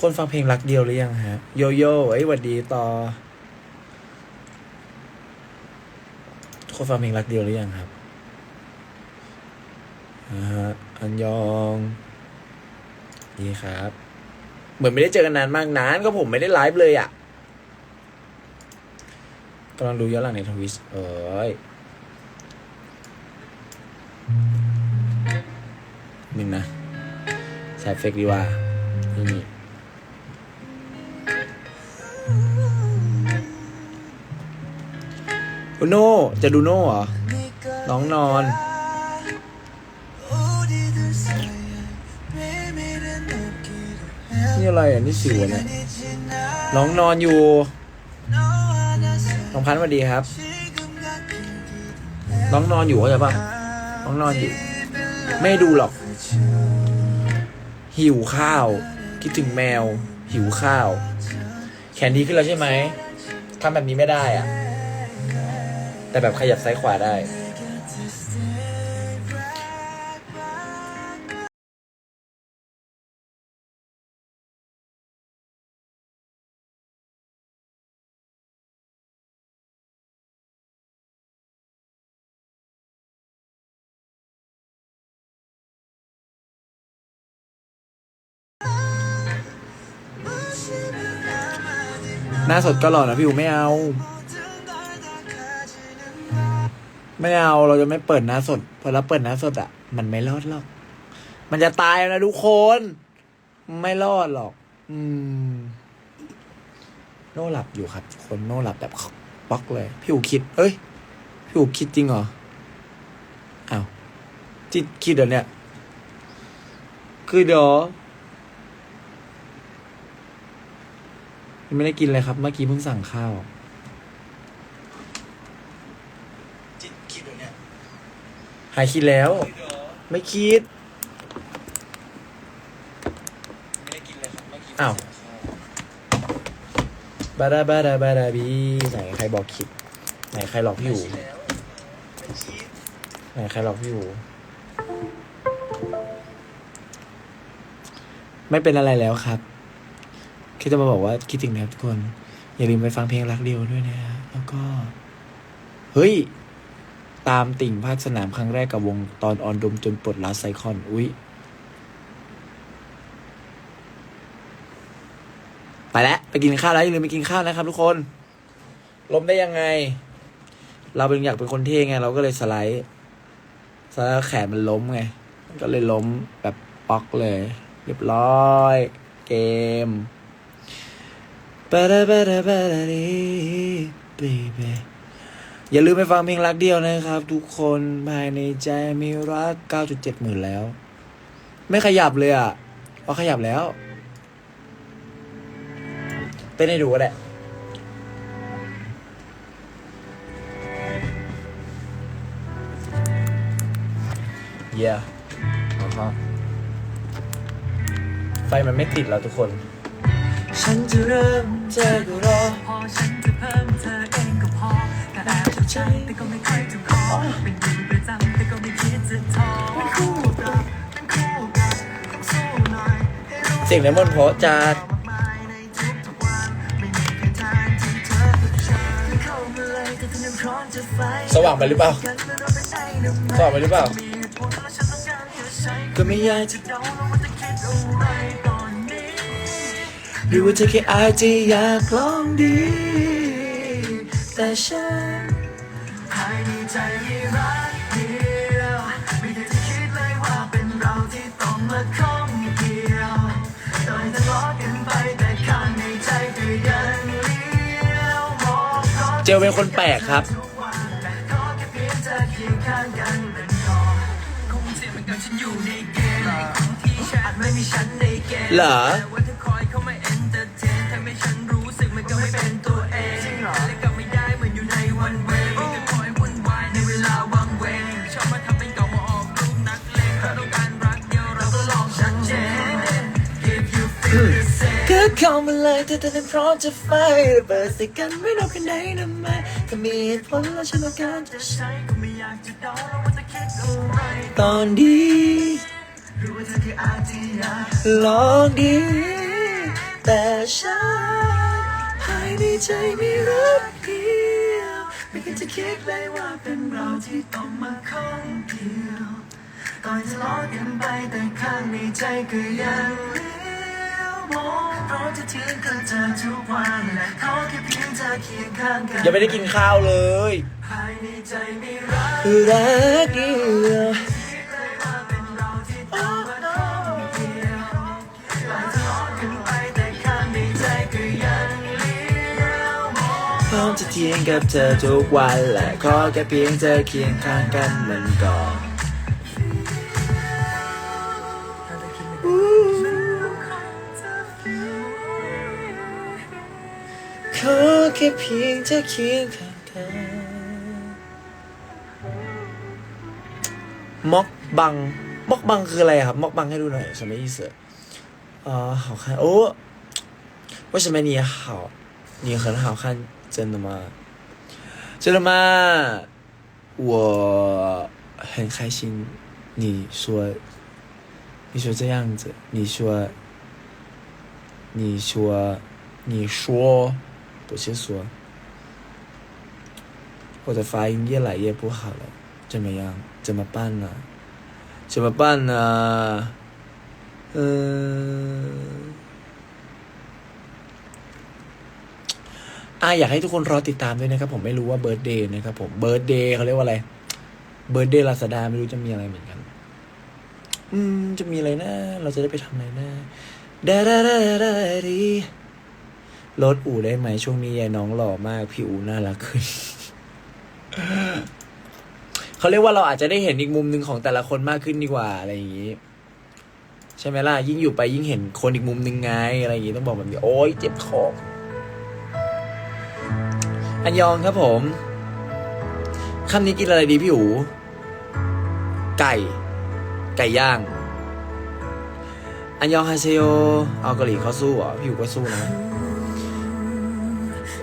คนฟังเพลงรักเดียวหรือยังฮะ โยโย่เอ้หวัดดีต่อ คนฟังเพลงรักเดียวหรือยังครับอ่าอันยองดีครับ เหมือนไม่ได้เจอกันนานมากนานก็ผมไม่ได้ไลฟ์เลยอะ่ะกำลังดูย้อนหลังในทวิชเอ้ยหนึ่งนะใส่เฟกดีว่านี่ โน่จะดูโน่เหรอ น้องนอน นี่อะไรอะ นี่สิวเนี่ยน้องนอนอยู่ น้องพันธ์สวัสดีครับ น้องนอนอยู่เข้าใจปะน้องนอนอยู่ ไม่ดูหรอก หิวข้าว คิดถึงแมว หิวข้าว แขนดีขึ้นแล้วใช่ไหมทำแบบนี้ไม่ได้อะ แต่แบบขยับซ้ายขวาได้หน้าสดก็หล่อนะพี่อูไม่เอา ไม่เอาเราจะไม่เปิดหน้าสดพอเราเปิดหน้าสดอะ มันไม่รอดหรอก มันจะตายนะทุกคน ไม่รอดหรอก อืม โน่หลับอยู่ครับ คนโน่หลับแบบป๊อกเลย พี่อูคิด เอ้ย พี่อูคิดจริงเหรออ้าวจิตคิดเหรอเนี่ย คือเดี๋ยวยังไม่ได้กินเลยครับ เมื่อกี้เพิ่งสั่งข้าว จิตคิดเหรอเนี่ย หายคิดแล้ว ไม่คิด ไม่ได้กินเลยครับเมื่อกี้อ้าว บาดาบาดาบาดาบีไหนใครบอกคิด ไหนใครหลอกพี่อยู่ไหนใครหลอกพี่อยู่ ไม่เป็นอะไรแล้วครับแค่จะมาบอกว่าคิดถึงนะครับทุกคน อย่าลืมไปฟังเพลงรักเดียวด้วยนะฮะแล้วก็ เฮ้ย ตามติ่งภาคสนามครั้งแรกกับวงตอนออนดมจนปลดลาไซคอน อุ้ยไปแล้วไปกินข้าวแล้วอย่าลืมไปกินข้าวนะครับทุกคน ล้มได้ยังไง เราเป็นอยากเป็นคนเท่ไง เราก็เลยสไลด์สไลด์แขนมันล้มไง ก็เลยล้มแบบป๊อกเลย เรียบร้อย เกมปะดาปะดาปะดาดีเบบี อย่าลืมไปฟังเพลงรักเดียวนะครับ ทุกคนภายในใจมีรัก 9.7 หมื่นแล้ว ไม่ขยับเลยอะพอขยับแล้วเต้นให้ดูก็ได้เย่อ่าฮะไฟมันไม่ติดแล้วทุกคน ฉันจะเริ่มเธอก็รอพอฉันจะเพิ่มเธอเองก็พอแต่แอบ ใจ แต่ก็ไม่เคยถูกขอเป็นอยู่ประจำแต่ก็ไม่คิดจะท้อเป็นคู่กับเป็นคู่กับต้องสู้หน่อยให้รู้เสียงเลมอนเพราะจัดมนทุกๆวันไม่มีใครทางที่เธอจะเจอเข้ามาเลพจะสว่างไปหรือเปล่ากันไม่รู้เป็นไงหรือไม่สว่างไปหรือเปล่าก็ไม่อยากจะเดาหรือว่าเธอแค่อาจจะอยากลองดี แต่ฉัน เจลเป็นคนแปลกครับทุกวันแต่ขอแค่เพียง same ก็เข้ามาเลยถ้าเธอพร้อมจะไฟระเบิดใส่กันไม่รอกันไหนทำไมถ้ามีเหตุผลแล้วฉันต้องการจะใช้ก็ไม่อยากจะเดาแล้วว่าจะคิดอะไรตอนดีหรือว่าเธอค่ออาจจะอยาลองดี แต่ฉันภายในใจมีรักเดียวไม่คิดจะคิดเลยว่าเป็นเราที่ต้องมาข้องเดียวก่อนจะล้อกันไปแต่ข้างในใจก็ยัง เลี้ยวมองเพราะจะถึงกับเธอทุกวันและขอแค่เพียงเธอเคียงข้างกันยังไม่ได้กินข้าวเลยภายในใจมีรักคือรักเดียวคิดเลยว่าเป็นเราที่ต้องมาข้องเดียวก่อนจะล้อกันไปแต่ข้างในใจก็ยังเลี้ยวมอง พร้อมจะเทียงกับเธอทุกวันและขอแค่เพียงเธอเคียงข้างกันเหมือนก่อน แค่เพียงเธอเคียงข้างกันม็อกบังม็อกบังคืออะไรครับม็อกบังให้ดูหน่อย什么意思啊好看哦为什么你好你很好看真的吗真的吗我很开心你说你说这样子你说你说你说 不是说，我的发音越来越不好了，怎么样？怎么办呢？怎么办呢？嗯，อ่ะอยากให้ทุกคนรอติดตามด้วยนะครับ ผมไม่รู้ว่าเบิร์ดเดย์นะครับผมเบิร์ดเดย์เขาเรียกว่าอะไรเบิร์ดเดย์ลาซาด้าไม่รู้จะมีอะไรเหมือนกัน อืม จะมีอะไรนะ เราจะได้ไปทำอะไรนะดาดาดาดาดี รถอู่ได้ไหมช่วงนี้ยายน้องหล่อมาก พี่อูน่ารักขึ้นเขาเรียกว่าเราอาจจะได้เห็นอีกมุมหนึ่งของแต่ละคนมากขึ้นดีกว่าอะไรอย่างนี้ ใช่ไหมล่ะ ยิ่งอยู่ไปยิ่งเห็นคนอีกมุมหนึ่งไง อะไรอย่างนี้ต้องบอกแบบนี้โอ๊ยเจ็บคออันยองครับผมคำนี้กินอะไรดีพี่อูไก่ ไก่ย่าง อันยองฮาเซโยเอาเกาหลีเขาสู้เหรอ พี่อูก็สู้นะ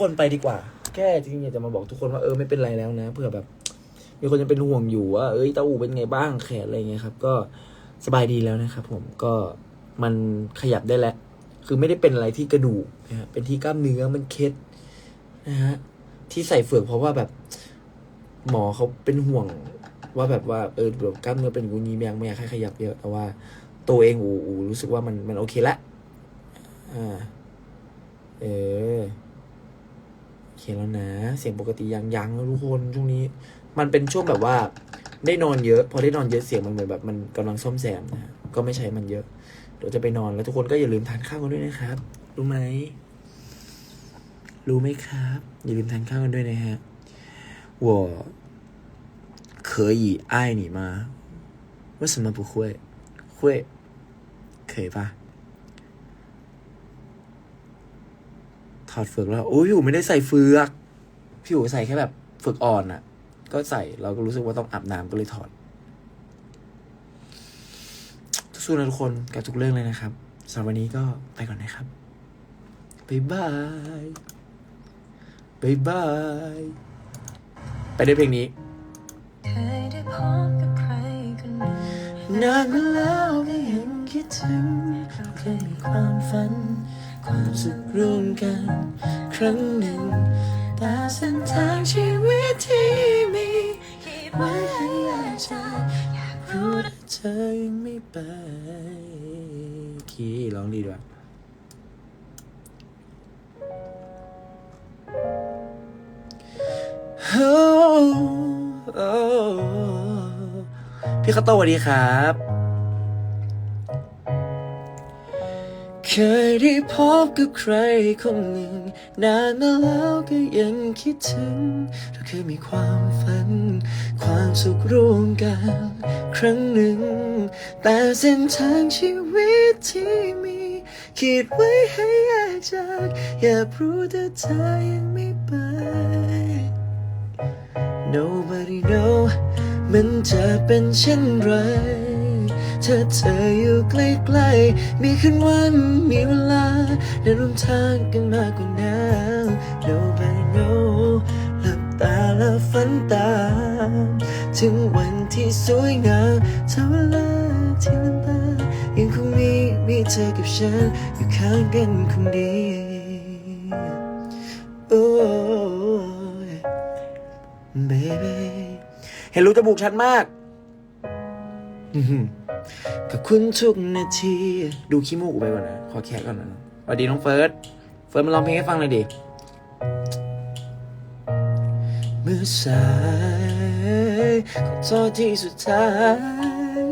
คนไปดีกว่า แค่จริงๆอยากจะมาบอกทุกคนว่าเออไม่เป็นไรแล้วนะเผื่อแบบ มีคนยังเป็นห่วงอยู่ว่าเอ้ยตาอูเป็นไงบ้างแขนอะไรเงี้ยครับ ก็สบายดีแล้วนะครับผมก็มันขยับได้แล้ว คือไม่ได้เป็นอะไรที่กระดูกนะฮะเป็นที่กล้ามเนื้อมันเคล็ดนะฮะที่ใส่เฟือกเพราะว่าแบบหมอเขาเป็นห่วงว่าแบบว่าเออแบบกล้ามเนื้อเป็นกูนี้ยังไม่อยากให้ขยับเยอะแต่ว่า ตัวเองอูอูรู้สึกว่ามันมันโอเคละอ่า เออ เคแล้วนะ เสียงปกติยังยังแล้วทุกคนช่วงนี้ มันเป็นช่วงแบบว่า ได้นอนเยอะ พอได้นอนเยอะเสียงมันเหมือนแบบมันกำลังซ่อมแซมนะก็ไม่ใช้มันเยอะ เดี๋ยวจะไปนอนแล้วทุกคนก็อย่าลืมทานข้าวกันด้วยนะครับ รู้ไหม รู้ไหมครับ อย่าลืมทานข้าวกันด้วยนะฮะ我可以爱你吗为什么不会会可以吧 ถอดเฟือกแล้วโอ้ยพี่อูไม่ได้ใส่เฟือก พี่อูใส่แค่แบบเฟือกอ่อนอะ่ะ ก็ใส่เราก็รู้สึกว่าต้องอาบน้ำก็เลยถอดสู้ๆนะทุกคนกับทุกเรื่องเลยนะครับสำหรับวันนี้ก็ไปก่อนนะครับบ๊ายบายบ๊ายบายไปด้วยเพลงนี้เคยได้พบกับใครคนหนึ่งนานมาแล้วก็ยังคิดถึงเราเคยมีความฝัน ความสุขร่วมกัน ครั้งหนึ่งต่เส้นทางชีวิตที่มีคิดไว้ให้อาจารย์อยากรู้ว่าเธอยังไม่ไปคีร้องดีด้วยพี่ข้าวโตสวัสดีครับ เคยได้พบกับใครคนหนึ่ง นานมาแล้วก็ยังคิดถึง เราเคยมีความฝัน ความสุขร่วมกัน ครั้งหนึ่ง แต่เส้นทางชีวิตที่มีคิดไว้ให้แยกจาก อยากรู้ถ้าเธอยังไม่ไป Nobody know มันจะเป็นเช่นไร ถ้าเธออยู่ใกล้ๆ มีคืนวันมีเวลาได้ร่วมทางกันมากกว่านั้น Nobody know หลับตาแล้วฝันตามถึงวันที่สวยงามเท่าเวลาที่มันตายังคงมีมีเธอกับฉัน อยู่ข้างกันคงดีโอ้ baby เห็นรู้จมูกชัดมาก อือหือ ขอบคุณทุกนาที ดูขี้มูกไปก่อนนะ ขอแคะก่อนนะสวัสดีน้องเฟิร์ส เฟิร์สมาร้องเพลงให้ฟังหน่อยดิ เมื่อสายขอโทษที่สุดท้าย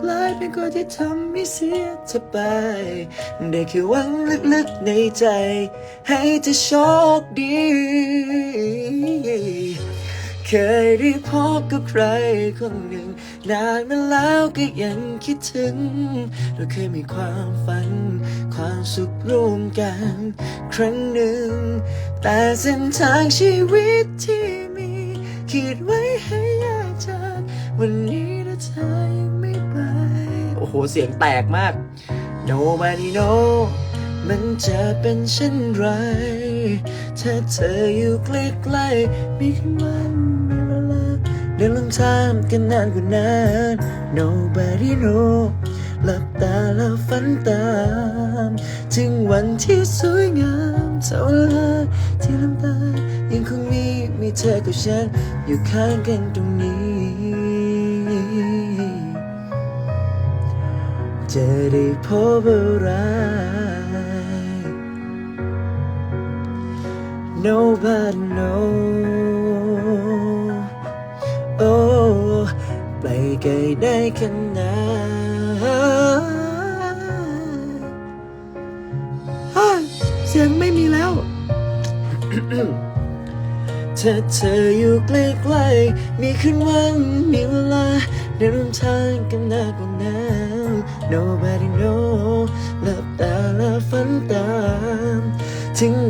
กลายเป็นคนที่ทำให้เสียเธอไป ได้แค่หวังลึกๆในใจ ให้เธอโชคดี เคยได้พบกับใครคนหนึ่ง นานมาแล้วก็ยังคิดถึง เราเคยมีความฝัน ความสุขร่วมกัน ครั้งหนึ่ง แต่เส้นทางชีวิตที่มีคิดไว้ให้ยากจากวันนี้ถ้าเธอยังไม่ไป โอ้โห เสียงแตกมาก Nobody know มันจะเป็นเช่นไร ถ้าเธออยู่ใกล้ๆมีคืนวันมีเวลาเดินลงทางกันนานกว่านั้น Nobody know หลับตาแล้วฝันตามถึงวันที่สวยงามเท่าเวลาที่ลืมตายังคงมีมีเธอกับฉัน อยู่ข้างกันตรงนี้ จะได้พบอะไร Nobody know โอ้ไปไกลได้ขนาดฮ่าเสียงไม่มีแล้ว ถ้าเธออยู่ใกล้ๆ มีคืนวันมีเวลาได้ร่วมทางกันนานกว่านั้น Nobody know หลับตาและฝันตา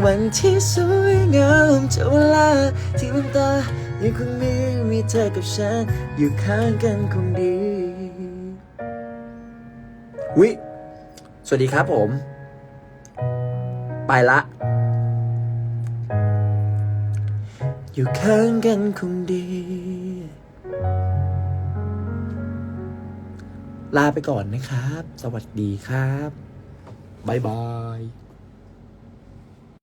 วันที่สวยงามจะเวลาที่มันตายังคงมีมีเธอกับฉัน อยู่ข้างกันคงดี วิ สวัสดีครับผม ไปละ อยู่ข้างกันคงดี ลาไปก่อนนะครับ สวัสดีครับ บ๊ายบาย